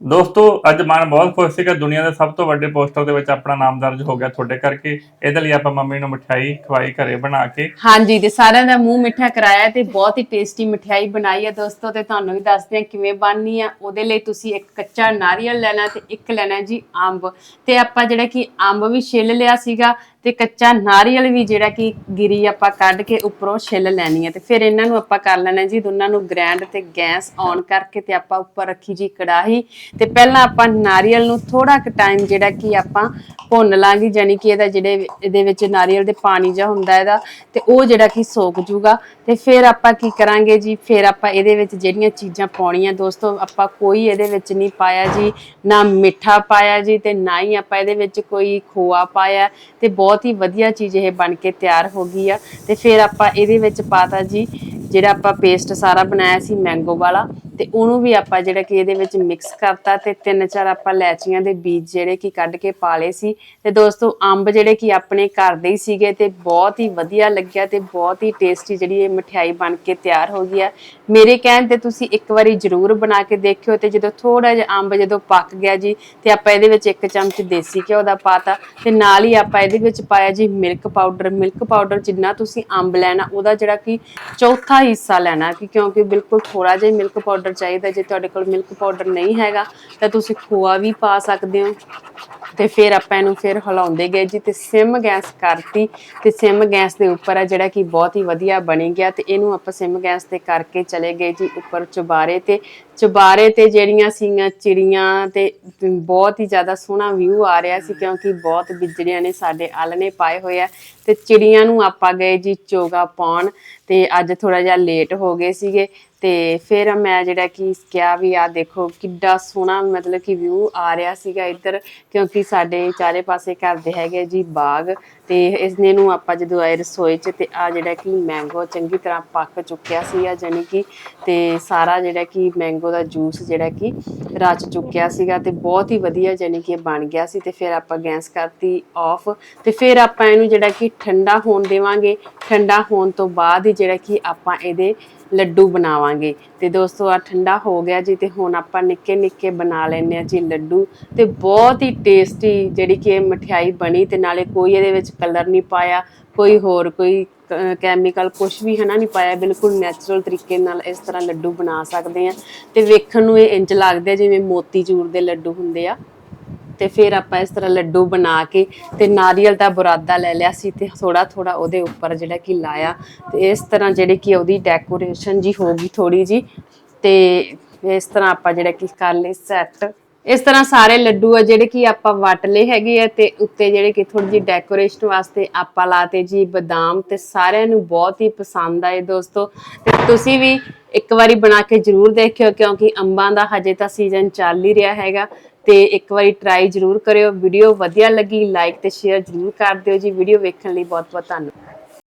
ਦੋਸਤੋ, ਅੱਜ ਮਨ ਬਹੁਤ ਖੁਸ਼ ਸੀ ਦੁਨੀਆ ਦੇ ਸਭ ਤੋਂ ਵੱਡੇ ਪੋਸਟਰ ਦੇ ਵਿੱਚ ਆਪਣਾ ਨਾਮ ਦਰਜ ਹੋ ਗਿਆ ਤੁਹਾਡੇ ਕਰਕੇ। ਇਹਦੇ ਲਈ ਆਪਾਂ ਮੰਮੀ ਨੂੰ ਮਠਿਆਈ ਖਵਾਈ ਘਰੇ ਬਣਾ ਕੇ। ਹਾਂਜੀ, ਤੇ ਸਾਰਿਆਂ ਦਾ ਮੂੰਹ ਮਿੱਠਾ ਕਰਾਇਆ ਤੇ ਬਹੁਤ ਹੀ ਟੇਸਟੀ ਮਠਿਆਈ ਬਣਾਈ ਹੈ ਦੋਸਤੋ, ਤੇ ਤੁਹਾਨੂੰ ਵੀ ਦੱਸਦੇ ਹਾਂ ਕਿਵੇਂ ਬਣਨੀ ਆ। ਉਹਦੇ ਲਈ ਤੁਸੀਂ ਇੱਕ ਕੱਚਾ ਨਾਰੀਅਲ ਲੈਣਾ ਤੇ ਇੱਕ ਲੈਣਾ ਜੀ ਅੰਬ। ਤੇ ਆਪਾਂ ਜਿਹੜਾ ਕਿ ਅੰਬ ਵੀ ਛਿੱਲ ਲਿਆ ਸੀਗਾ ਤੇ ਕੱਚਾ ਨਾਰੀਅਲ ਵੀ ਜਿਹੜਾ ਕਿ ਗਿਰੀ ਆਪਾਂ ਕੱਢ ਕੇ ਉੱਪਰੋਂ ਛਿੱਲ ਲੈਣੀ ਹੈ ਤੇ ਫਿਰ ਇਹਨਾਂ ਨੂੰ ਆਪਾਂ ਕਰ ਲੈਣਾ ਜੀ, ਦੋਨਾਂ ਨੂੰ ਗ੍ਰੈਂਡ ਤੇ ਗੈਸ ਔਨ ਕਰਕੇ ਤੇ ਆਪਾਂ ਉੱਪਰ ਰੱਖੀ ਜੀ ਕੜਾਹੀ। ਤੇ ਪਹਿਲਾਂ ਆਪਾਂ ਨਾਰੀਅਲ ਨੂੰ ਥੋੜਾ ਕੁ ਟਾਈਮ ਜਿਹੜਾ ਕਿ ਆਪਾਂ ਭੁੰਨ ਲਾਂਗੇ ਯਾਨੀ ਕਿ ਇਹਦਾ ਜਿਹੜੇ ਇਹਦੇ ਵਿੱਚ ਨਾਰੀਅਲ ਦੇ ਪਾਣੀ ਜਿਹਾ ਹੁੰਦਾ ਇਹਦਾ, ਤੇ ਉਹ ਜਿਹੜਾ ਕਿ ਸੋਕ ਜੂਗਾ। ਤੇ ਫਿਰ ਆਪਾਂ ਕੀ ਕਰਾਂਗੇ ਜੀ? ਫਿਰ ਆਪਾਂ ਇਹਦੇ ਵਿੱਚ ਜਿਹੜੀਆਂ ਚੀਜ਼ਾਂ ਪਾਉਣੀਆਂ, ਦੋਸਤੋ, ਆਪਾਂ ਕੋਈ ਇਹਦੇ ਵਿੱਚ ਨਹੀਂ ਪਾਇਆ ਜੀ। ਨਾ ਮਿੱਠਾ ਪਾਇਆ ਜੀ ਤੇ ਨਾ ਹੀ ਆਪਾਂ ਇਹਦੇ ਵਿੱਚ ਕੋਈ ਖੋਆ ਪਾਇਆ। ਤੇ ਬਹੁਤ ਹੀ ਵਧੀਆ ਚੀਜ਼ ਇਹ ਬਣ ਕੇ ਤਿਆਰ ਹੋ ਗਈ ਆ। ਤੇ ਫਿਰ ਆਪਾਂ ਇਹਦੇ ਵਿੱਚ ਪਾਤਾ ਜੀ ਜਿਹੜਾ ਆਪਾਂ ਪੇਸਟ ਸਾਰਾ ਬਣਾਇਆ ਸੀ ਮੈਂਗੋ ਵਾਲਾ, ਤੇ ਉਹਨੂੰ ਵੀ ਆਪਾਂ ਜਿਹੜਾ ਕਿ ਇਹਦੇ ਵਿੱਚ ਮਿਕਸ ਕਰਤਾ ਤੇ ਤਿੰਨ ਚਾਰ ਆਪਾਂ ਲੈਚੀਆਂ ਦੇ ਬੀਜ ਜਿਹੜੇ ਕਿ ਕੱਢ ਕੇ ਪਾ ਲਏ ਸੀ। ਤੇ ਦੋਸਤੋ, ਅੰਬ ਜਿਹੜੇ ਕਿ ਆਪਣੇ ਘਰ ਦੇ ਹੀ ਸੀਗੇ ਤੇ ਬਹੁਤ ਹੀ ਵਧੀਆ ਲੱਗਿਆ ਤੇ ਬਹੁਤ ਹੀ ਟੇਸਟੀ ਜਿਹੜੀ ਇਹ ਮਠਿਆਈ ਬਣ ਕੇ ਤਿਆਰ ਹੋ ਗਈ ਆ। ਮੇਰੇ ਕਹਿਣ ਤੇ ਤੁਸੀਂ ਇੱਕ ਵਾਰੀ ਜ਼ਰੂਰ ਬਣਾ ਕੇ ਦੇਖਿਓ ਤੇ ਜਦੋਂ ਥੋੜਾ ਜਿਹਾ ਅੰਬ ਜਦੋਂ ਪੱਕ ਗਿਆ ਜੀ, ਤੇ ਆਪਾਂ ਇਹਦੇ ਵਿੱਚ ਇੱਕ ਚਮਚ ਦੇਸੀ ਘਿਓ ਦਾ ਪਾਤਾ ਤੇ ਨਾਲ ਹੀ ਆਪਾਂ ਇਹਦੇ ਵਿੱਚ ਪਾਇਆ ਜੀ ਮਿਲਕ ਪਾਊਡਰ ਮਿਲਕ ਪਾਊਡਰ ਜਿੰਨਾ ਤੁਸੀਂ ਅੰਬ ਲੈਣਾ, ਉਹਦਾ ਜਿਹੜਾ ਕਿ ਚੌਥਾ ਹਿੱਸਾ ਲੈਣਾ ਕਿ ਕਿਉਂਕਿ ਬਿਲਕੁਲ ਥੋੜਾ ਜਿਹਾ ਮਿਲਕ ਪਾਊਡਰ ਚਾਹੀਦਾ, ਜੇ ਤੁਹਾਡੇ ਕੋਲ ਮਿਲਕ ਪਾਊਡਰ ਨਹੀਂ ਹੈਗਾ, ਤਾਂ ਤੁਸੀਂ ਖੋਆ ਵੀ ਪਾ ਸਕਦੇ ਹੋ। ਤੇ ਫਿਰ ਆਪਾਂ ਇਹਨੂੰ ਫਿਰ ਹਿਲਾਉਂਦੇ ਗਏ ਜੀ ਤੇ ਸਿਮ ਗੈਸ ਕਰਤੀ ਤੇ ਸਿਮ ਗੈਸ ਦੇ ਉੱਪਰ ਆ ਜਿਹੜਾ ਕਿ ਬਹੁਤ ਹੀ ਵਧੀਆ ਬਣੀ ਗਿਆ ਤੇ ਇਹਨੂੰ ਆਪਾਂ ਸਿਮ ਗੈਸ ਤੇ ਕਰਕੇ ਚਲੇ ਗਏ ਜੀ ਉੱਪਰ ਚੁਬਾਰੇ ਤੇ। ਚੁਬਾਰੇ ਤੇ ਜਿਹੜੀਆਂ ਸੀਗੀਆਂ ਚਿੜੀਆਂ ਤੇ ਬਹੁਤ ਹੀ ਜ਼ਿਆਦਾ ਸੋਹਣਾ ਵਿਊ ਆ ਰਿਹਾ ਸੀ ਕਿਉਂਕਿ ਬਹੁਤ ਬਿਜਲੀਆਂ ਨੇ ਸਾਡੇ ਆਲਣੇ ਪਾਏ ਹੋਏ ਆ। ਤੇ ਚਿੜੀਆਂ ਨੂੰ ਆਪਾਂ ਗਏ ਜੀ ਚੋਗਾ ਪਾਉਣ ਤੇ ਅੱਜ ਥੋੜਾ ਜਿਹਾ ਲੇਟ ਹੋ ਗਏ ਸੀਗੇ। ਤੇ ਫਿਰ ਮੈਂ ਜਿਹੜਾ ਕਿ ਕਿਹਾ ਵੀ ਆ ਦੇਖੋ ਕਿੱਡਾ ਸੋਹਣਾ ਮਤਲਬ ਕਿ ਵਿਊ ਆ ਰਿਹਾ ਸੀਗਾ ਇੱਧਰ, ਕਿਉਂਕਿ ਸਾਡੇ ਚਾਰੇ ਪਾਸੇ ਘਰ ਦੇ ਹੈਗੇ ਜੀ ਬਾਗ ਤੇ ਇਸ ਨੇ ਨੂੰ ਆਪਾਂ ਜਦੋਂ ਆਏ ਰਸੋਈ 'ਚ ਤੇ ਆ ਜਿਹੜਾ ਕਿ ਮੈਂਗੋ ਚੰਗੀ ਤਰ੍ਹਾਂ ਪੱਕ ਚੁੱਕਿਆ ਸੀਗਾ ਆ ਜਾਨੀ ਕਿ ਤੇ ਸਾਰਾ ਜਿਹੜਾ ਕਿ ਮੈਂਗੋ ਦਾ ਜੂਸ ਜਿਹੜਾ ਕਿ ਰਚ ਚੁੱਕਿਆ ਸੀਗਾ ਤੇ ਬਹੁਤ ਹੀ ਵਧੀਆ ਜਾਨੀ ਕਿ ਇਹ ਬਣ ਗਿਆ ਸੀ ਤੇ ਫਿਰ ਆਪਾਂ ਗੈਸ ਕਰਤੀ ਆਫ ਤੇ ਫਿਰ ਆਪਾਂ ਇਹਨੂੰ ਜਿਹੜਾ ਕਿ ਠੰਡਾ ਹੋਣ ਦੇਵਾਂਗੇ, ਠੰਡਾ ਹੋਣ ਤੋਂ ਬਾਅਦ ਹੀ ਜਿਹੜਾ ਕਿ ਆਪਾਂ ਇਹਦੇ ਲੱਡੂ ਬਣਾਵਾਂਗੇ। ਤੇ ਦੋਸਤੋ ਆ ਠੰਡਾ ਹੋ ਗਿਆ ਜੀ ਤੇ ਹੁਣ ਆਪਾਂ ਨਿੱਕੇ ਨਿੱਕੇ ਬਣਾ ਲੈਨੇ ਆ ਜੀ ਲੱਡੂ। ਤੇ ਬਹੁਤ ਹੀ ਟੇਸਟੀ ਜਿਹੜੀ ਕਿ ਇਹ ਮਠਿਆਈ ਬਣੀ ਤੇ ਨਾਲੇ ਕੋਈ ਇਹਦੇ ਵਿੱਚ ਕਲਰ ਨਹੀਂ ਪਾਇਆ, ਕੋਈ ਹੋਰ ਕੋਈ ਕੈਮੀਕਲ ਕੁਝ ਵੀ ਹਨਾ ਨਹੀਂ ਪਾਇਆ। ਬਿਲਕੁਲ ਨੈਚੁਰਲ ਤਰੀਕੇ ਨਾਲ ਇਸ ਤਰ੍ਹਾਂ ਲੱਡੂ ਬਣਾ ਸਕਦੇ ਆ ਤੇ ਵੇਖਣ ਨੂੰ ਇਹ ਇੰਜ ਲੱਗਦੇ ਜਿਵੇਂ ਮੋਤੀ ਚੂਰ ਦੇ ਲੱਡੂ ਹੁੰਦੇ ਆ। ਤੇ ਫਿਰ ਆਪਾਂ ਇਸ ਤਰ੍ਹਾਂ ਲੱਡੂ ਬਣਾ ਕੇ ਤੇ ਨਾਰੀਅਲ ਦਾ ਬੁਰਾਦਾ ਲੈ ਲਿਆ ਸੀ ਤੇ ਥੋੜਾ ਥੋੜਾ ਉਹਦੇ ਉੱਪਰ ਜਿਹੜਾ ਕਿ ਲਾਇਆ। ਤੇ ਇਸ ਤਰ੍ਹਾਂ ਜਿਹੜੇ ਕਿ ਉਹਦੀ ਡੈਕੋਰੇਸ਼ਨ ਜੀ ਹੋ ਗਈ ਥੋੜੀ ਜੀ ਤੇ ਇਸ ਤਰ੍ਹਾਂ ਆਪਾਂ ਜਿਹੜਾ ਕਿ ਕਰ ਲਏ ਸੈੱਟ ਇਸ ਤਰ੍ਹਾਂ ਸਾਰੇ ਲੱਡੂ ਆ ਜਿਹੜੇ ਕਿ ਆਪਾਂ ਵਟ ਲਏ ਹੈਗੇ ਆ ਤੇ ਉੱਤੇ ਜਿਹੜੇ ਕਿ ਥੋੜੀ ਜੀ ਡੈਕੋਰੇਸ਼ਨ ਵਾਸਤੇ ਆਪਾਂ ਲਾਤੇ ਜੀ ਬਦਾਮ ਤੇ ਸਾਰਿਆਂ ਨੂੰ ਬਹੁਤ ਹੀ ਪਸੰਦ ਆਏ ਦੋਸਤੋ। ਤੇ ਤੁਸੀਂ ਵੀ ਇੱਕ ਵਾਰੀ ਬਣਾ ਕੇ ਜਰੂਰ ਦੇਖਿਓ ਕਿਉਂਕਿ ਅੰਬਾਂ ਦਾ ਹਜੇ ਤਾਂ ਸੀਜ਼ਨ ਚੱਲ ਹੀ ਰਿਹਾ ਹੈਗਾ। ਤੇ ਇੱਕ ਵਾਰੀ ਟਰਾਈ ਜਰੂਰ ਕਰਿਓ। ਵੀਡੀਓ ਵਧੀਆ ਲੱਗੀ ਲਾਈਕ ਤੇ ਸ਼ੇਅਰ ਜਰੂਰ ਕਰ ਦਿਓ ਜੀ। ਵੀਡੀਓ ਵੇਖਣ ਲਈ ਬਹੁਤ ਬਹੁਤ ਧੰਨਵਾਦ।